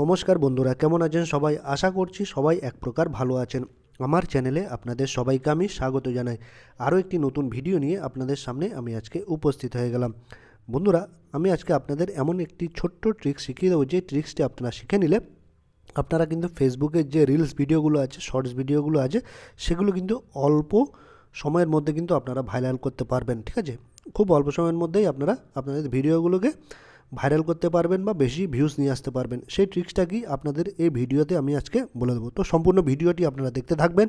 নমস্কার বন্ধুরা, কেমন আছেন সবাই? আশা করছি সবাই এক প্রকার ভালো আছেন। আমার চ্যানেলে আপনাদের সবাইকে আমি স্বাগত জানাই। আরও একটি নতুন ভিডিও নিয়ে আপনাদের সামনে আমি আজকে উপস্থিত হয়ে গেলাম। বন্ধুরা, আমি আজকে আপনাদের এমন একটি ছোট্ট ট্রিক্স শিখিয়ে দেবো। যে ট্রিক্সটি আপনারা শিখে নিলে আপনারা কিন্তু ফেসবুকের যে রিলস ভিডিওগুলো আছে শর্টস ভিডিওগুলো আছে, সেগুলো কিন্তু অল্প সময়ের মধ্যে কিন্তু আপনারা ভাইরাল করতে পারবেন, ঠিক আছে? খুব অল্প সময়ের মধ্যেই আপনারা আপনাদের ভিডিওগুলোকে ভাইরাল করতে পারবেন বা বেশি ভিউজ নিয়ে আসতে পারবেন। সেই ট্রিক্সটা কি আপনাদের এই ভিডিওতে আমি আজকে বলে দেবো। তো সম্পূর্ণ ভিডিওটি আপনারা দেখতে থাকবেন।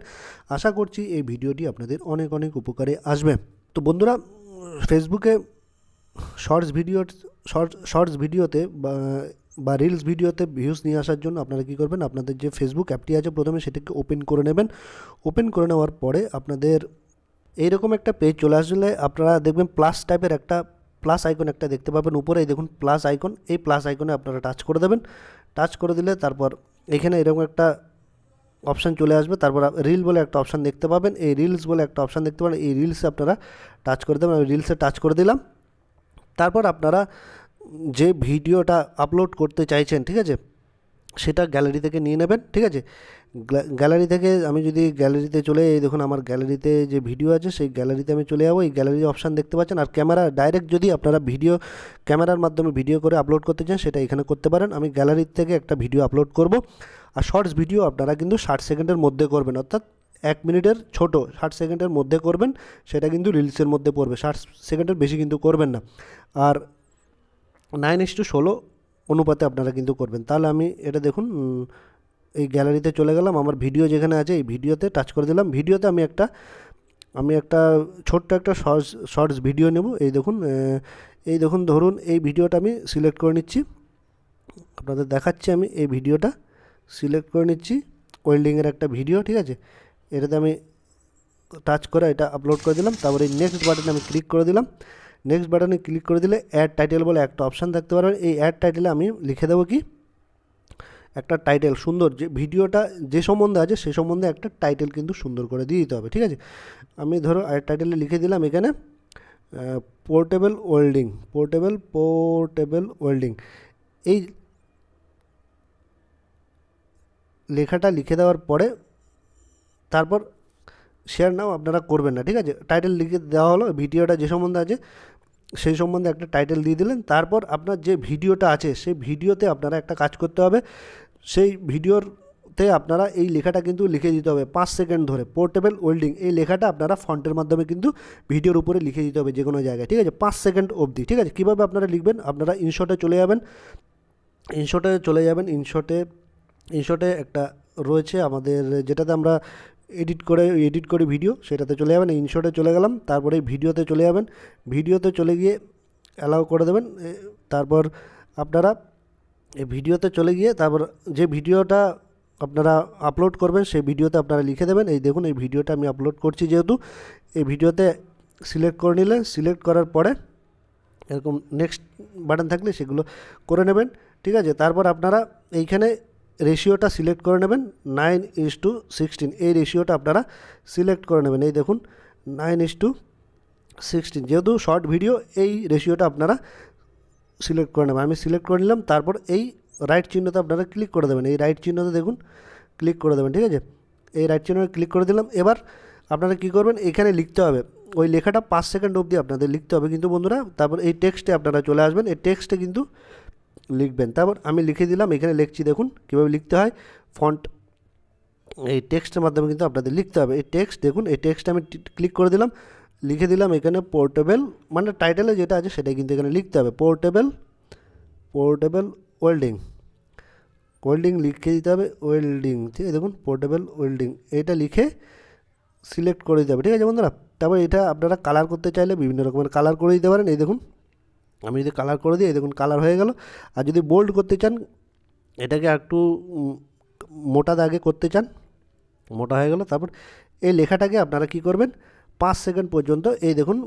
আশা করছি এই ভিডিওটি আপনাদের অনেক অনেক উপকারে আসবে। তো বন্ধুরা, ফেসবুকে শর্টস ভিডিও শর্ট শর্টস ভিডিওতে বা বা রিলস ভিডিওতে ভিউজ নিয়ে আসার জন্য আপনারা কী করবেন? আপনাদের যে ফেসবুক অ্যাপটি আছে প্রথমে সেটাকে ওপেন করে নেবেন। ওপেন করে নেওয়ার পরে আপনাদের এইরকম একটা পেজ চলে আসলে আপনারা দেখবেন প্লাস টাইপের একটা প্লাস আইকন একটা দেখতে পাবেন। উপরে দেখুন প্লাস আইকন এই প্লাস আইকনে আপনারা টাচ করে দেবেন। টাচ করে দিলে তারপর এখানে এরকম একটা অপশান চলে আসবে। তারপর রিল বলে একটা অপশান দেখতে পাবেন। এই রিলস বলে একটা অপশান দেখতে পাবেন। এই রিলসে আপনারা টাচ করে দেবেন। আমি রিলসে টাচ করে দিলাম। তারপর আপনারা যে ভিডিওটা আপলোড করতে চাইছেন, ঠিক আছে? সেটা গ্যালারি থেকে নিয়ে নেবেন, ঠিক আছে? গ্যালারি থেকে আমি যদি গ্যালারিতে চলে এই দেখুন আমার গ্যালারিতে যে ভিডিও আছে, সেই গ্যালারিতে আমি চলে যাব। এই গ্যালারি অপশান দেখতে পাচ্ছেন। আর ক্যামেরা ডাইরেক্ট যদি আপনারা ভিডিও ক্যামেরার মাধ্যমে ভিডিও করে আপলোড করতে চান, সেটা এখানে করতে পারেন। আমি গ্যালারির থেকে একটা ভিডিও আপলোড করব। আর শর্টস ভিডিও আপনারা কিন্তু ষাট সেকেন্ডের মধ্যে করবেন। অর্থাৎ এক মিনিটের ছোট ষাট সেকেন্ডের মধ্যে করবেন। সেটা কিন্তু রিলসের মধ্যে পড়বে। ষাট সেকেন্ডের বেশি কিন্তু করবেন না। আর নাইন ইস টু ষোলো অনুপাতে আপনারা কিন্তু করবেন। তাহলে আমি এটা দেখুন এই গ্যালারিতে চলে গেলাম। আমার ভিডিও যেখানে আছে, এই ভিডিওতে টাচ করে দিলাম। ভিডিওতে আমি একটা আমি একটা ছোট্ট একটা শর্টস শর্টস ভিডিও নেব। এই দেখুন এই দেখুন, ধরুন এই ভিডিওটা আমি সিলেক্ট করে নিচ্ছি। আপনাদের দেখাচ্ছি আমি এই ভিডিওটা। সিলেক্ট করে নিচ্ছি, ওয়েল্ডিংয়ের একটা ভিডিও, ঠিক আছে? এটাতে আমি টাচ করে এটা আপলোড করে দিলাম। তারপরে নেক্সট বাটনে আমি ক্লিক করে দিলাম। নেক্সট বাটনে ক্লিক করে দিলে অ্যাড টাইটেল বলে একটা অপশান থাকতে পারবেন এই অ্যাড টাইটেলে আমি লিখে দেবো কি? একটা টাইটেল সুন্দর। যে ভিডিওটা যে সম্বন্ধে আছে, সে সম্বন্ধে একটা টাইটেল কিন্তু সুন্দর করে দিয়ে দিতে হবে, ঠিক আছে? আমি ধরো অ্যাড টাইটেলে লিখে দিলাম এখানে portable welding portable portable welding এই লেখাটা লিখে দেওয়ার পরে, তারপর শেয়ার নাও, আপনারা করবেন না, ঠিক আছে? টাইটেল লিখে দেওয়া হলো, ভিডিওটা যে সম্বন্ধে আছে, সেই সম্বন্ধে একটা টাইটেল দিয়ে দিলেন, তারপর আপনার যে ভিডিওটা আছে, সেই ভিডিওতে আপনারা একটা কাজ করতে হবে, সেই ভিডিওতে আপনারা এই লেখাটা কিন্তু লিখে দিতে হবে, পাঁচ সেকেন্ড ধরে পোর্টেবল ওয়েল্ডিং এই লেখাটা আপনারা ফন্টের মাধ্যমে কিন্তু ভিডিওর উপরে লিখে দিতে হবে যে কোনো জায়গায়, ঠিক আছে? পাঁচ সেকেন্ড অবধি, ঠিক আছে? কীভাবে আপনারা লিখবেন? আপনারা ইনশটে চলে যাবেন ইনশটে চলে যাবেন ইনশটে ইনশটে একটা রয়েছে আমাদের, যেটাতে আমরা এডিট করে, এডিট করি ভিডিও সেটাতে চলে যাবেন ইনশটে চলে গেলাম, তারপরে ভিডিওতে চলে যাবেন। ভিডিওতে চলে গিয়ে অ্যালাউ করে দেবেন তারপর আপনারা ভিডিওতে চলে গিয়ে, তারপর যে ভিডিওটা আপনারা আপলোড করবেন, সেই ভিডিওতে আপনারা লিখে দেবেন। এই দেখুন, এই ভিডিওটা আমি আপলোড করছি যেহেতু, এই ভিডিওতে সিলেক্ট করে নিলেন সিলেক্ট করার পরে এরকম নেক্সট বাটন থাকলে সেগুলো করে নেবেন, ঠিক আছে? তারপর আপনারা এইখানে রেশিওটা সিলেক্ট করে নেবেন নাইন ইস টু সিক্সটিন এই রেশিওটা আপনারা সিলেক্ট করে নেবেন। এই দেখুন নাইন ইস টু সিক্সটিন যেহেতু শর্ট ভিডিও এই রেশিওটা আপনারা সিলেক্ট করে নেবেন। আমি সিলেক্ট করে নিলাম, তারপর এই রাইট চিহ্নতে আপনারা ক্লিক করে দেবেন। এই রাইট চিহ্নতে দেখুন ক্লিক করে দেবেন, ঠিক আছে? এই রাইট চিহ্নতে ক্লিক করে দিলাম। এবার আপনারা কী করবেন, এখানে লিখতে হবে, ওই লেখাটা পাঁচ সেকেন্ড অবধি আপনাদের লিখতে হবে কিন্তু বন্ধুরা। তারপর এই টেক্সটে আপনারা চলে আসবেন। এই টেক্সটে কিন্তু লিখবেন। তারপর আমি লিখে দিলাম, এখানে লিখছি, দেখুন কীভাবে লিখতে হয়। ফন্ট, এই টেক্সটের মাধ্যমে কিন্তু আপনাদের লিখতে হবে। এই টেক্সট, দেখুন, এই টেক্সটে আমি ক্লিক করে দিলাম। লিখে দিলাম এখানে পোর্টেবল মানে টাইটেলে যেটা আছে সেটাই কিন্তু এখানে লিখতে হবে। Portable portable welding. ওয়েল্ডিং লিখে দিতে হবে, ওয়েল্ডিং। ঠিক আছে, দেখুন, পোর্টেবল ওয়েল্ডিং। এটা লিখে সিলেক্ট করে দিতে হবে। ঠিক আছে, বন্ধুরা? তারপর এটা আপনারা কালার করতে চাইলে বিভিন্ন রকমের কালার করে দিতে পারেন। এই দেখুন আমি যদি কালার করে দিই দেখুন কালার হয়ে গেল। আর যদি বোল্ড করতে চান, এটাকে একটু মোটা দাগে করতে চান, মোটা হয়ে গেল, তারপর এই লেখাটাকে আপনারা কি করবেন, পাঁচ সেকেন্ড পর্যন্ত এই দেখুন,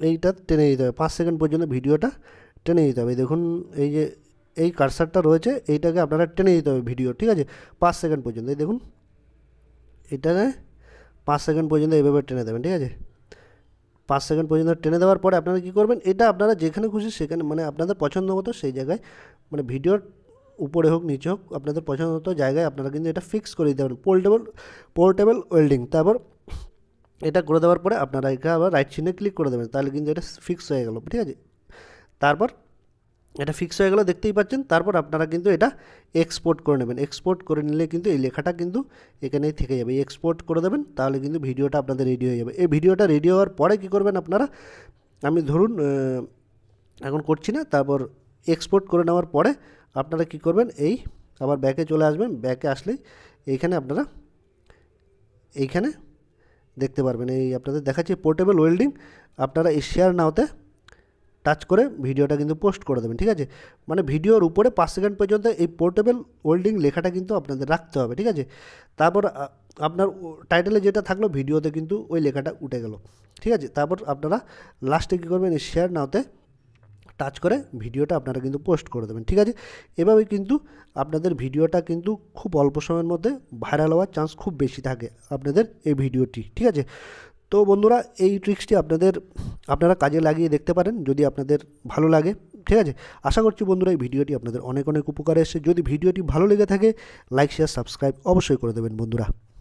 এইটা টেনে দিতে হবে। পাঁচ সেকেন্ড পর্যন্ত ভিডিওটা টেনে দিতে হবে। দেখুন, এই যে, এই কারসারটা রয়েছে, এইটাকে আপনারা টেনে দিতে হবে ভিডিও, ঠিক আছে? পাঁচ সেকেন্ড পর্যন্ত, এই দেখুন, এটাকে পাঁচ সেকেন্ড পর্যন্ত এইভাবে টেনে দেবেন, ঠিক আছে? পাঁচ সেকেন্ড পর্যন্ত টেনে দেওয়ার পরে আপনারা কী করবেন? এটা আপনারা যেখানে খুশি সেখানে মানে আপনাদের পছন্দ মতো সেই জায়গায় মানে ভিডিওর উপরে হোক, নিচে হোক, আপনাদের পছন্দ মতো জায়গায় আপনারা কিন্তু এটা ফিক্স করে দিতে পারেন। পোর্টেবল পোর্টেবল ওয়েল্ডিং তারপর এটা করে দেওয়ার পরে আপনারা এখানে আবার রাইট চিহ্নে ক্লিক করে দেবেন, তাহলে কিন্তু এটা ফিক্স হয়ে গেল, ঠিক আছে? তারপর এটা ফিক্স হয়ে গেলো, দেখতেই পাচ্ছেন। তারপর আপনারা কিন্তু এটা এক্সপোর্ট করে নেবেন। এক্সপোর্ট করে নিলে কিন্তু এই লেখাটা কিন্তু এখানেই থেকে যাবে। এক্সপোর্ট করে দেবেন, তাহলে কিন্তু ভিডিওটা আপনাদের রেডি হয়ে যাবে। এই ভিডিওটা রেডি হওয়ার পরে কী করবেন আপনারা? আমি ধরুন এখন করছি না, তারপর এক্সপোর্ট করে নেওয়ার পরে আপনারা কী করবেন? এই আবার ব্যাকে চলে আসবেন। ব্যাকে আসলেই এইখানে আপনারা এইখানে দেখতে পারবেন। এই আপনাদের দেখাচ্ছি পোর্টেবল ওয়েল্ডিং আপনারা এই শেয়ার নাওতে টাচ করে ভিডিওটা কিন্তু পোস্ট করে দেবেন, ঠিক আছে? মানে ভিডিওর উপরে পাঁচ সেকেন্ড পর্যন্ত এই পোর্টেবল ওয়েল্ডিং লেখাটা কিন্তু আপনাদের রাখতে হবে, ঠিক আছে? তারপর আপনার টাইটেলে যেটা থাকল ভিডিওতে কিন্তু ওই লেখাটা উঠে গেল, ঠিক আছে? তারপর আপনারা লাস্টে কী করবেন শেয়ার নাওতে টাচ করে ভিডিওটা আপনারা কিন্তু পোস্ট করে দেবেন, ঠিক আছে? এভাবে কিন্তু আপনাদের ভিডিওটা কিন্তু খুব অল্প সময়ের মধ্যে ভাইরাল হওয়ার চান্স খুব বেশি থাকে আপনাদের এই ভিডিওটি, ঠিক আছে? তো বন্ধুরা, এই ট্রিক্সটি আপনাদের আপনারা কাজে লাগিয়ে দেখতে পারেন যদি আপনাদের ভালো লাগে, ঠিক আছে? আশা করছি বন্ধুরা এই ভিডিওটি আপনাদের অনেক অনেক উপকারে এসে যদি ভিডিওটি ভালো লেগে থাকে, লাইক শেয়ার সাবস্ক্রাইব অবশ্যই করে দেবেন বন্ধুরা।